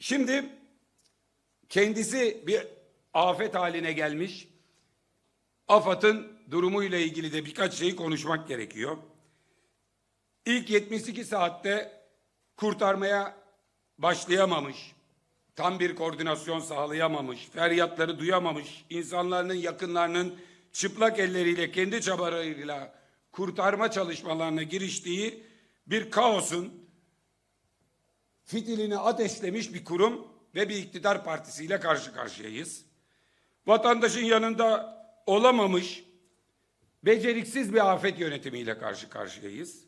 Şimdi kendisi bir afet haline gelmiş. AFAD'ın durumuyla ilgili de birkaç şeyi konuşmak gerekiyor. İlk 72 saatte kurtarmaya başlayamamış, tam bir koordinasyon sağlayamamış, feryatları duyamamış, insanların yakınlarının çıplak elleriyle kendi çabalarıyla kurtarma çalışmalarına giriştiği bir kaosun fitilini ateşlemiş bir kurum ve bir iktidar partisiyle karşı karşıyayız. Vatandaşın yanında olamamış, beceriksiz bir afet yönetimiyle karşı karşıyayız.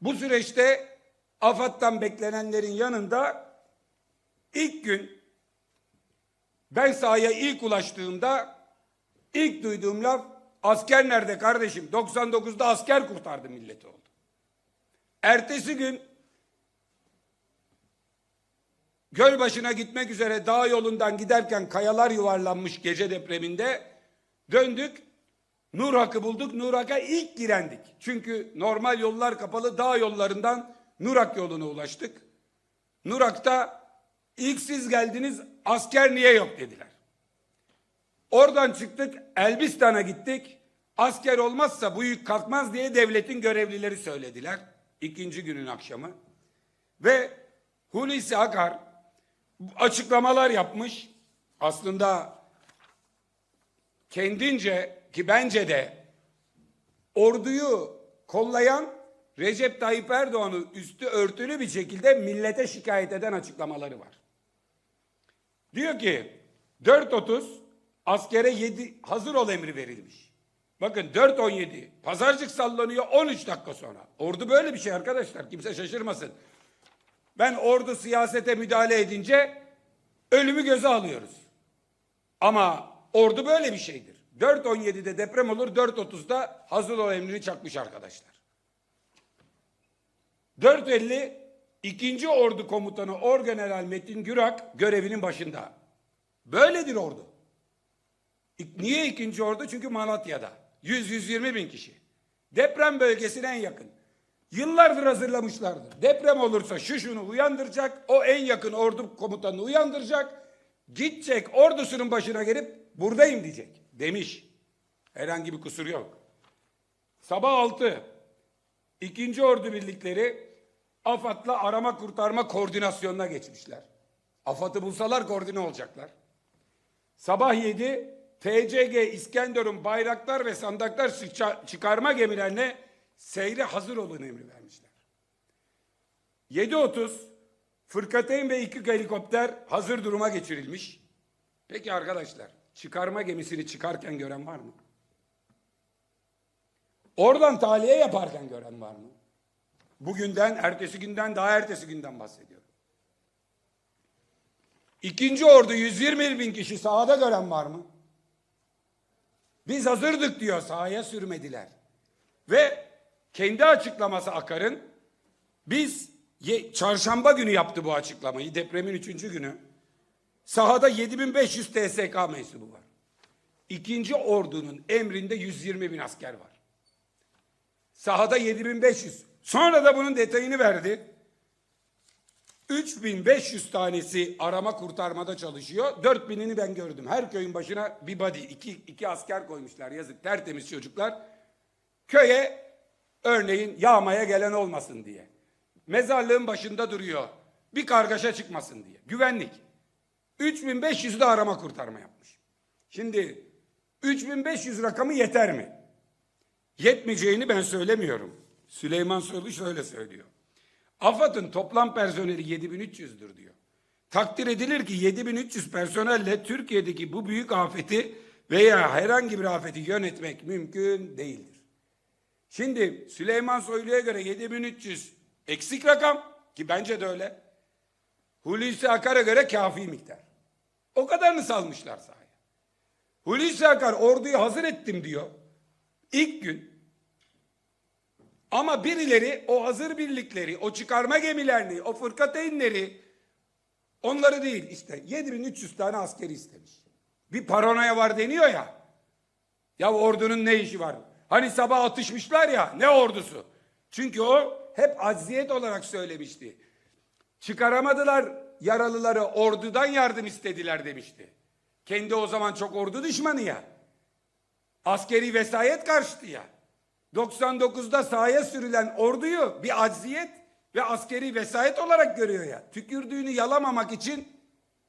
Bu süreçte AFAD'dan beklenenlerin yanında ilk gün ben sahaya ilk ulaştığımda ilk duyduğum laf asker nerede kardeşim? 99'da asker kurtardı milleti oldu. Ertesi gün Gölbaşı'na gitmek üzere dağ yolundan giderken kayalar yuvarlanmış gece depreminde döndük. Nurak'ı bulduk. Nurak'a ilk girendik. Çünkü normal yollar kapalı dağ yollarından Nurak yoluna ulaştık. Nurak'ta ilk siz geldiniz asker niye yok dediler. Oradan çıktık Elbistan'a gittik. Asker olmazsa bu yük kalkmaz diye devletin görevlileri söylediler. İkinci günün akşamı. Ve Hulusi Akar açıklamalar yapmış. Aslında kendince ki bence de orduyu kollayan Recep Tayyip Erdoğan'ı üstü örtülü bir şekilde millete şikayet eden açıklamaları var. Diyor ki 4.30 askere 7 hazır ol emri verilmiş. Bakın 4.17 pazarcık sallanıyor 13 dakika sonra. Ordu böyle bir şey arkadaşlar kimse şaşırmasın. Ben ordu siyasete müdahale edince ölümü göze alıyoruz. Ama ordu böyle bir şeydir. 4.17'de deprem olur 4.30'da hazır ol emrini çakmış arkadaşlar. 4.50 ikinci ordu komutanı Orgeneral Metin Gürak görevinin başında. Böyledir ordu. Niye ikinci ordu? Çünkü Malatya'da. 100-120 bin kişi. Deprem bölgesine en yakın. Yıllardır hazırlamışlardır. Deprem olursa şu şunu uyandıracak. O en yakın ordu komutanını uyandıracak. Gidecek ordusunun başına gelip buradayım diyecek. Demiş. Herhangi bir kusur yok. Sabah 6. İkinci ordu birlikleri AFAD'la arama kurtarma koordinasyonuna geçmişler. AFAD'ı bulsalar koordine olacaklar. Sabah 7 TCG İskenderun bayraklar ve sandaklar çıkarma gemilerine seyre hazır olun emri vermişler. 7.30 Fırkateyn ve iki helikopter hazır duruma geçirilmiş. Peki arkadaşlar çıkarma gemisini çıkarken gören var mı? Oradan tahliye yaparken gören var mı? Bugünden, ertesi günden, daha ertesi günden bahsediyorum. İkinci ordu 120 bin kişi sahada gören var mı? Biz hazırdık diyor sahaya sürmediler. Ve kendi açıklaması Akar'ın biz ye- çarşamba günü yaptı bu açıklamayı depremin üçüncü günü. Sahada 7500 TSK mensubu var. İkinci ordunun emrinde 120 bin asker var. Sahada 7500. Sonra da bunun detayını verdi. 3500 tanesi arama kurtarmada çalışıyor. 4000'ini ben gördüm. Her köyün başına bir body, iki, iki asker koymuşlar. Yazık tertemiz çocuklar. Köye örneğin yağmaya gelen olmasın diye. Mezarlığın başında duruyor. Bir kargaşa çıkmasın diye. Güvenlik. 3500 de arama kurtarma yapmış. Şimdi 3500 rakamı yeter mi? Yetmeyeceğini ben söylemiyorum. Süleyman Soylu şöyle söylüyor. AFAD'ın toplam personeli 7300'dür diyor. Takdir edilir ki 7300 personelle Türkiye'deki bu büyük afeti veya herhangi bir afeti yönetmek mümkün değildir. Şimdi Süleyman Soylu'ya göre 7300 eksik rakam ki bence de öyle. Hulusi Akar'a göre kafi miktar. O kadarını salmışlar sahaya. Hulusi Akar orduyu hazır ettim diyor. İlk gün ama birileri o hazır birlikleri, o çıkarma gemilerini, o fırkateynleri onları değil işte 7300 tane askeri istemiş. Bir paranoya var deniyor ya. Ya ordunun ne işi var? Hani sabah atışmışlar ya ne ordusu? Çünkü o hep acziyet olarak söylemişti. Çıkaramadılar yaralıları ordudan yardım istediler demişti. Kendi o zaman çok ordu düşmanı ya. Askeri vesayet karşıtı ya. 99'da sahaya sürülen orduyu bir acziyet ve askeri vesayet olarak görüyor ya. Tükürdüğünü yalamamak için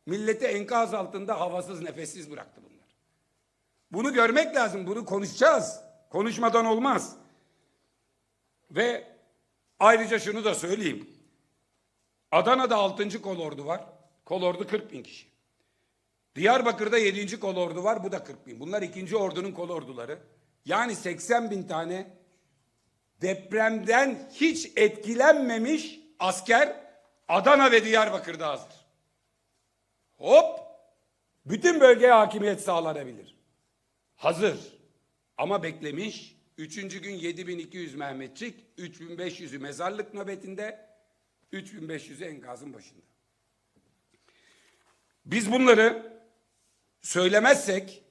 milleti enkaz altında havasız nefessiz bıraktı bunlar. Bunu görmek lazım. Bunu konuşacağız. Konuşmadan olmaz. Ve ayrıca şunu da söyleyeyim. Adana'da 6. kolordu var. Kolordu 40 bin kişi. Diyarbakır'da 7. kolordu var. Bu da 40 bin. Bunlar ikinci ordunun kolorduları. Yani 80 bin tane depremden hiç etkilenmemiş asker Adana ve Diyarbakır'da hazır. Hop! Bütün bölgeye hakimiyet sağlanabilir. Hazır. Ama beklemiş. Üçüncü gün 7200 Mehmetçik, 3500'ü mezarlık nöbetinde, 3500'ü enkazın başında. Biz bunları söylemezsek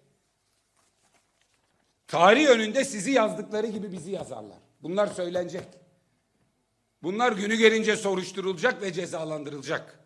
tarih önünde sizi yazdıkları gibi bizi yazarlar. Bunlar söylenecek. Bunlar günü gelince soruşturulacak ve cezalandırılacak.